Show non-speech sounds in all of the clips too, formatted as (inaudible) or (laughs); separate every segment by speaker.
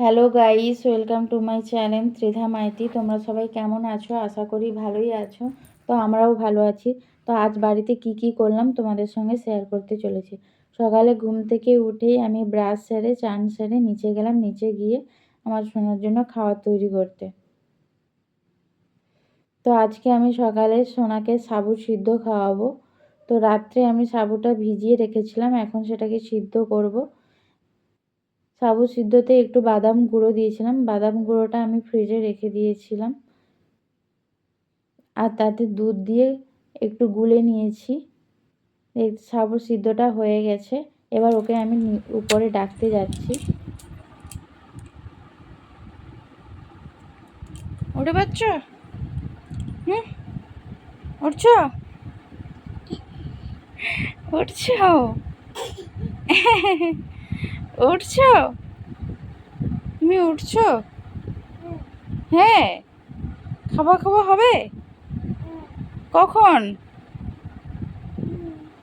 Speaker 1: Hello guys welcome to my channel Tridha Maiti তোমরা সবাই কেমন আছো? আশা করি ভালোই আছো। তো আমরাও ভালো আছি। তো আজ বাড়িতে কি কি করলাম তোমাদের সঙ্গে শেয়ার করতে চলেছি। সকালে ঘুম থেকে উঠেই আমি ব্রাশ সেরে, চান সেরে নিচে গেলাম। নিচে গিয়ে আমার সোনার জন্য খাবার তৈরি করতে। তো আজকে আমি সকালে সোনাকে সাবু সিদ্ধ খাওয়াবো। তো রাত্রে আমি সাবুটা ভিজিয়ে রেখেছিলাম। এখন সেটাকে সিদ্ধ করব। সাবু সিদ্ধতে একটু বাদাম গুঁড়ো দিয়েছিলাম। বাদাম গুঁড়োটা আমি ফ্রিজে রেখে দিয়েছিলাম। আর তাতে দুধ দিয়ে একটু গুলে নিয়েছি। এই সাবু সিদ্ধটা হয়ে গেছে। এবার ওকে আমি উপরে ডাকতে যাচ্ছি। উঠে পাচ্ছ হুম? উঠছ? উঠছ? (laughs) উঠছো? তুমি উঠছো? হ্যাঁ। খাওয়া খাওয়া হবে? কখন?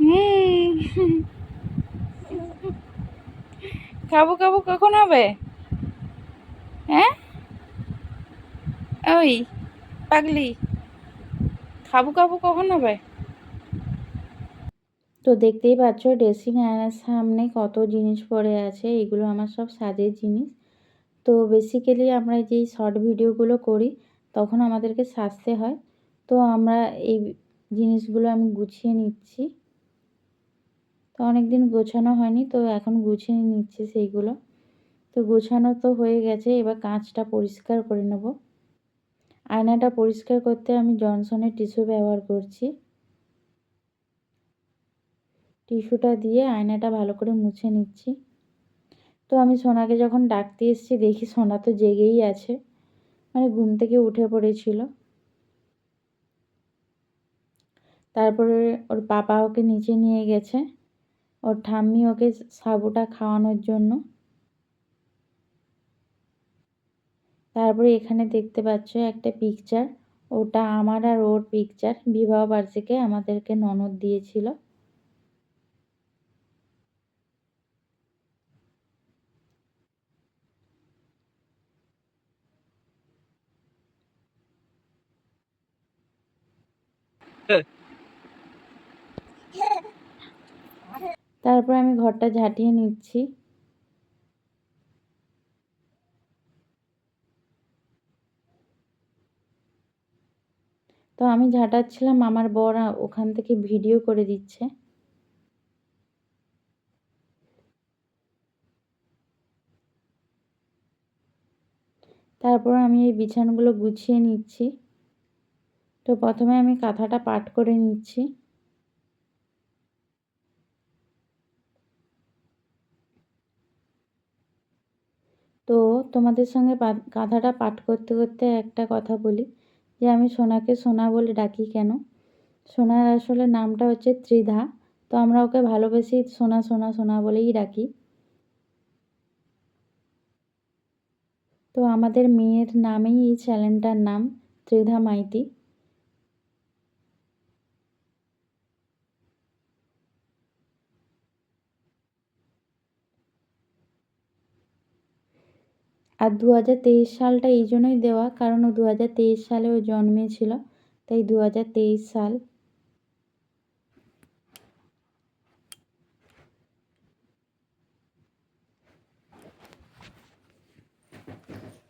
Speaker 1: হুম। খাব খাব, কখন হবে? হ্যাঁ? ওই পাগলি। খাব খাব, কখন হবে? তো দেখতেই পাচ্ছ ড্রেসিং আয়নার সামনে কত জিনিস পড়ে আছে, এগুলো আমার সব সাজের জিনিস। তো বেসিক্যালি আমরা যেই শর্ট ভিডিওগুলো করি, তখন আমাদেরকে সাজতে হয়। তো আমরা এই জিনিসগুলো আমি গুছিয়ে নিচ্ছি। তো অনেক দিন গোছানো হয়নি, তো এখন গুছিয়ে নিচ্ছি সেইগুলো। তো গোছানো তো হয়ে গেছে, এবার কাঁচটা পরিষ্কার করে নেব। আয়নাটা পরিষ্কার করতে আমি জনসনের টিস্যু ব্যবহার করছি। টিস্যুটা দিয়ে আয়নাটা ভালো করে মুছে নিচ্ছি। তো আমি সোনাকে যখন ডাকতে এসেছি, দেখি সোনা তো জেগেই আছে। মানে ঘুম থেকে উঠে পড়েছিল। তারপরে ওর পাপা ওকে নিচে নিয়ে গেছে। ওর ঠাম্মি ওকে সাবুটা খাওয়ানোর জন্য। তারপরে এখানে দেখতে পাচ্ছ একটা পিকচার ওটা আমার আর ওর পিকচার বিবাহ বার্ষিকে আমাদেরকে ননদ দিয়েছিল। তারপর আমি ঘরটা ঝাঁটিয়ে নিচ্ছি। তো আমি ঝাঁটাচ্ছিলাম, আমার বর ওখান থেকে ভিডিও করে দিচ্ছে। তারপর আমি এই বিছানাগুলো গুছিয়ে নিচ্ছি। তো প্রথমে আমি কাঁথাটা পাট করে নিচ্ছি। তো তোমাদের সঙ্গে কাঁথাটা পাঠ করতে করতে একটা কথা বলি, যে আমি সোনাকে সোনা বলে ডাকি কেন? সোনার আসলে নামটা হচ্ছে ত্রিধা, তো আমরা ওকে ভালোবেসে সোনা সোনা সোনা বলেই ডাকি। তো আমাদের মেয়ের নামেই এই চ্যানেলটার নাম ত্রিধা মাইতি। আর দু হাজার তেইশ সালটা এই জন্যই দেওয়া, কারণ ও দু হাজার তেইশ সালে ও জন্মেছিল, তাই দু হাজার তেইশ সাল।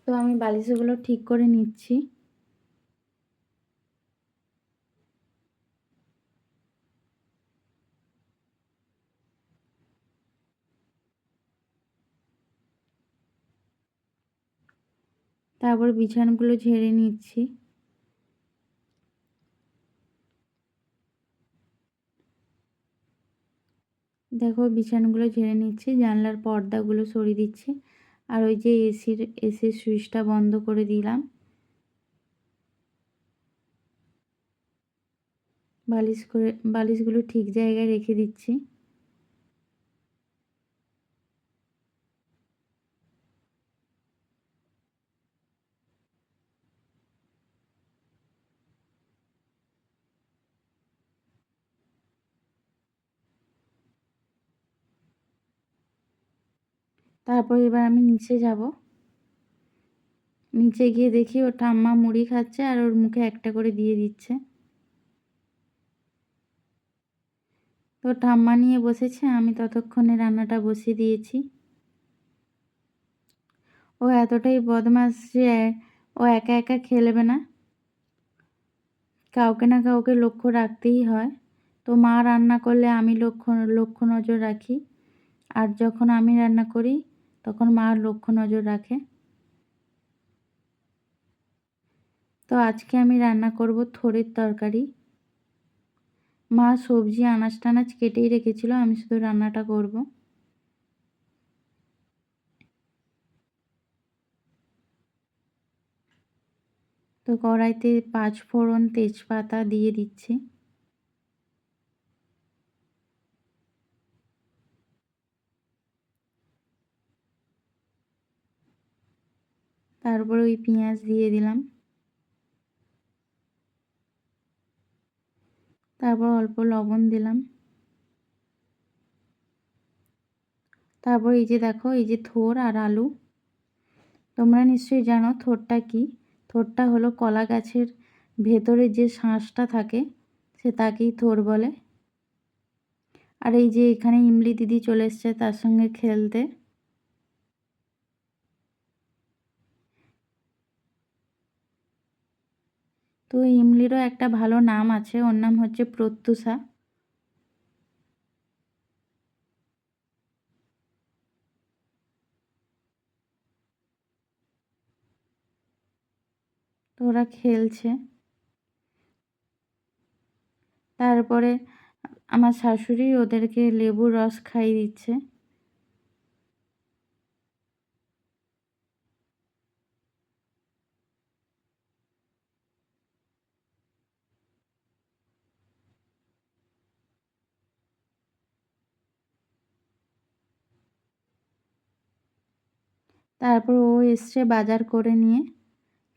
Speaker 1: তো আমি বালিশগুলো ঠিক করে নিচ্ছি। তারপর বিছানগুলো ঝেড়ে নিচ্ছি। দেখো বিছানগুলো ঝেড়ে নিচ্ছি, জানলার পর্দাগুলো সরিয়ে দিচ্ছি, আর ওই যে এসির এসির সুইচটা বন্ধ করে দিলাম। বালিশ করে, বালিশগুলো ঠিক জায়গায় রেখে দিচ্ছি। তারপর এবার আমি নিচে যাব। নিচে গিয়ে দেখি ওর ঠাম্মা মুড়ি খাচ্ছে আর ওর মুখে একটা করে দিয়ে দিচ্ছে। তো ঠাম্মা নিয়ে বসেছে, আমি ততক্ষণে রান্নাটা বসিয়ে দিয়েছি। ও এতটাই বদমাস যে ও একা একা খেলবে না। কাউকে না কাউকে লক্ষ্য রাখতেই হয়। তো মা রান্না করলে আমি লক্ষ্য লক্ষ্য নজর রাখি। আর যখন আমি রান্না করি তখন মা লক্ষ্য নজর রাখে। তো আজকে আমি রান্না করব থোড়ের তরকারি। মা সবজি, আনাজ টানাজ কেটেই রেখেছিল, আমি শুধু রান্নাটা করব। তো কড়াইতে পাঁচ ফোড়ন তেজপাতা দিয়ে দিচ্ছি। তারপর ওই পেঁয়াজ দিয়ে দিলাম। তারপর অল্প লবণ দিলাম। তারপর এই যে দেখো, এই যে থোর আর আলু। তোমরা নিশ্চয়ই জানো থোরটা কি? থোরটা হলো কলা গাছের ভেতরে যে শাঁসটা থাকে, সে তাকেই থোর বলে। আর এই যে এখানে ইমলি দিদি চলে এসছে তার সঙ্গে খেলতে। তো ইমলিরও একটা ভালো নাম আছে, ওর নাম হচ্ছে প্রত্যুষা। তো ওরা খেলছে। তারপরে আমার শাশুড়ি ওদেরকে লেবুর রস খাইয়ে দিচ্ছে। তারপর ও এসছে বাজার করে নিয়ে।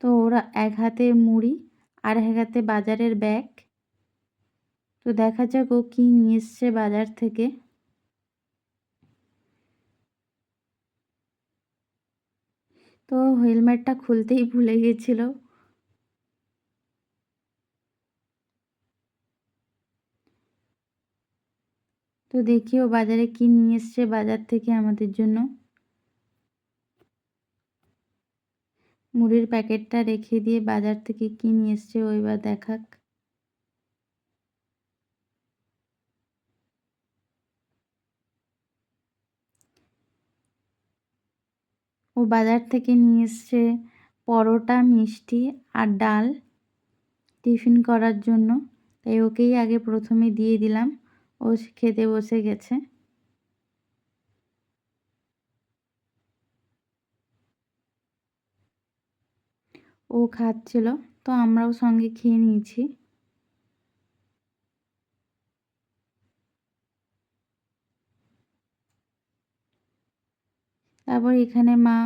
Speaker 1: তো ওরা এক হাতে মুড়ি, আর এক হাতে বাজারের ব্যাগ। তো দেখা যাক ও কী নিয়ে এসছে বাজার থেকে। তো হেলমেটটা খুলতেই ভুলে গেছিল। তো দেখি ও বাজারে কী নিয়ে এসছে বাজার থেকে আমাদের জন্য। মুড়ির প্যাকেটটা রেখে দিয়ে বাজার থেকে কী নিয়ে এসছে ও এবার দেখাক। ও বাজার থেকে নিয়ে এসছে পরোটা, মিষ্টি আর ডাল টিফিন করার জন্য। তাই ওকেই আগে প্রথমে দিয়ে দিলাম। ও খেতে বসে গেছে। ও খাচ্ছিল, তো আমরাও সঙ্গে খেয়ে নিয়েছি। তারপর এখানে মা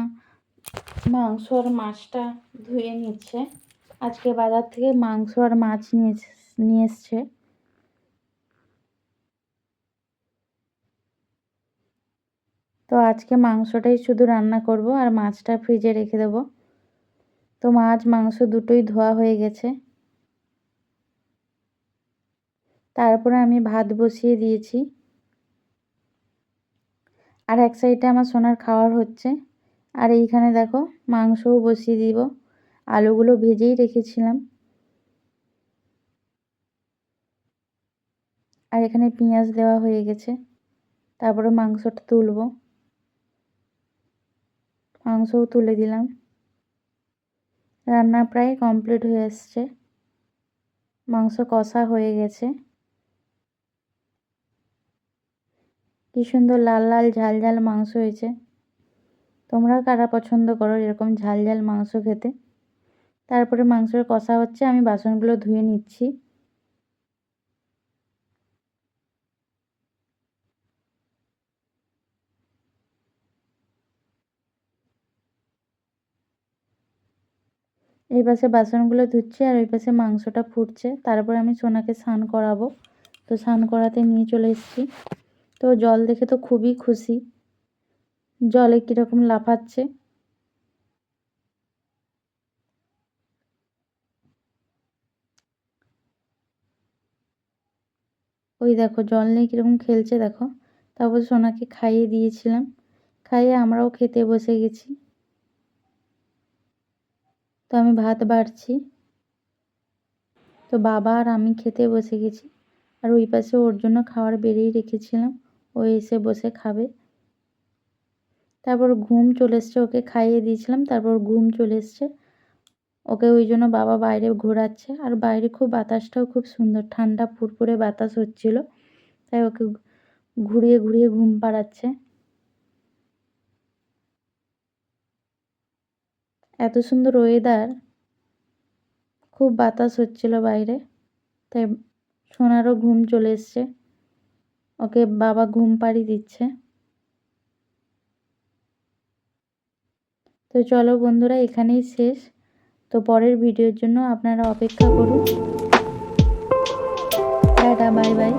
Speaker 1: মাংস আর মাছটা ধুয়ে নিচ্ছে। আজকে বাজার থেকে মাংস আর মাছ নিয়ে নিয়ে এসছে। তো আজকে মাংসটাই শুধু রান্না করব আর মাছটা ফ্রিজে রেখে দেবো। তো মাছ, মাংস দুটোই ধোয়া হয়ে গেছে। তারপরে আমি ভাত বসিয়ে দিয়েছি। আর এক সাইডে আমার সোনার খাওয়ার হচ্ছে। আর এইখানে দেখো মাংসও বসিয়ে দিব। আলুগুলো ভেজেই রেখেছিলাম। আর এখানে পেঁয়াজ দেওয়া হয়ে গেছে। তারপরে মাংসটা তুলব। মাংসও তুলে দিলাম। রান্না প্রায় কমপ্লিট হয়ে এসছে। মাংস কষা হয়ে গেছে। কি সুন্দর লাল লাল ঝাল ঝাল মাংস হয়েছে। তোমরা কারা পছন্দ করো এরকম ঝাল ঝাল মাংস খেতে? তারপরে মাংসের কষা হচ্ছে, আমি বাসনগুলো ধুয়ে নিচ্ছি। এই পাশে বাসনগুলো ধুচ্ছি আর ওই পাশে মাংসটা ফুটছে। তারপর আমি সোনাকে স্নান করাবো। তো স্নান করাতে নিয়ে চলে এসেছি। তো জল দেখে তো খুবই খুশি। জলে কীরকম লাফাচ্ছে। ওই দেখো, জল নিয়ে কীরকম খেলছে দেখো। তারপর সোনাকে খাইয়ে দিয়েছিলাম। খাইয়ে আমরাও খেতে বসে গেছি। তো আমি ভাত বাড়ছি। তো বাবা আর আমি খেতে বসে গেছি। আর ওই পাশে ওর জন্য খাবার বেড়েই রেখেছিলাম। ও এসে বসে খাবে। তারপর ঘুম চলে এসছে, ওকে খাইয়ে দিয়েছিলাম। তারপর ঘুম চলে এসছে। ওকে ওই জন্য বাবা বাইরে ঘোরাচ্ছে। আর বাইরে খুব বাতাসটাও খুব সুন্দর। ঠান্ডা, ফুরফুরে বাতাস হচ্ছিল। তাই ওকে ঘুরিয়ে ঘুরিয়ে ঘুম পাড়াচ্ছে। এত সুন্দর ওয়েদার খুব বাতাস হচ্ছিল বাইরে, তাই সোনারও ঘুম চলে এসছে, ওকে বাবা ঘুম পাড়ি দিচ্ছে। তো চলো বন্ধুরা, এখানেই শেষ। তো পরের ভিডিওর জন্য আপনারা অপেক্ষা করুন। Tata bye bye